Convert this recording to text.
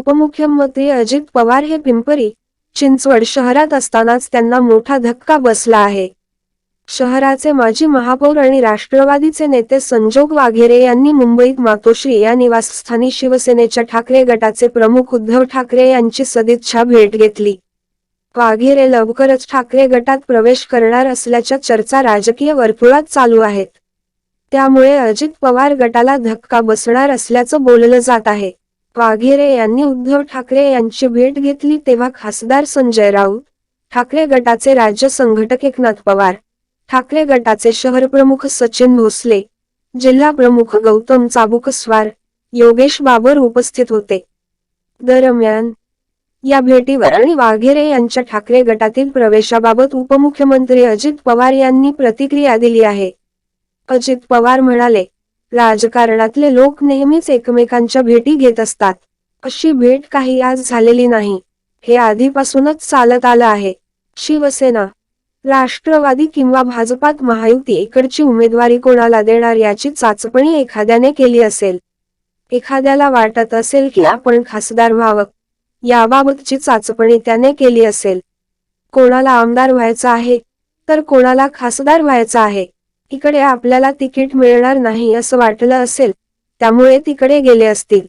उपमुख्यमंत्री अजित पवार हे पिंपरी चिंचवड शहरात असतानाच त्यांना मोठा धक्का बसला आहे. शहराचे माजी महापौर आणि राष्ट्रवादीचे नेते संजोग वाघेरे यांनी मुंबईत मातोश्री या निवासस्थानी शिवसेनेच्या ठाकरे गटाचे प्रमुख उद्धव ठाकरे यांची सदिच्छा भेट घेतली. वाघेरे लवकरच ठाकरे गटात प्रवेश करणार असल्याच्या चर्चा राजकीय वर्तुळात चालू आहेत. त्यामुळे अजित पवार गटाला धक्का बसणार असल्याचं बोललं जात आहे. वाघेरे यांनी उद्धव ठाकरे यांची भेट घेतली तेव्हा खासदार संजय राऊत ठाकरे गटाचे राज्य संघटक एकनाथ पवार ठाकरे गटाचे शहर प्रमुख सचिन भोसले जिल्हा प्रमुख गौतम चाबुकस्वार योगेश बाबर उपस्थित होते. दरम्यान या भेटीवर आणि वाघेरे यांच्या ठाकरे गटातील प्रवेशाबाबत उपमुख्यमंत्री अजित पवार यांनी प्रतिक्रिया दिली आहे. अजित पवार म्हणाले राजकारणातले लोक नेहमीच एकमेकांच्या भेटी घेत असतात. अशी भेट काही आज झालेली नाही. हे आधीपासूनच चालत आलं आहे. शिवसेना राष्ट्रवादी किंवा भाजपात महायुती इकडची उमेदवारी कोणाला देणार याची चाचपणी एखाद्याने केली असेल. एखाद्याला वाटत असेल की आपण खासदार व्हावं. याबाबतची चाचपणी त्याने केली असेल. कोणाला आमदार व्हायचं आहे तर कोणाला खासदार व्हायचं आहे. इकडे आपल्याला तिकीट मिळणार नाही असं वाटलं असेल त्यामुळे तिकडे गेले असतील.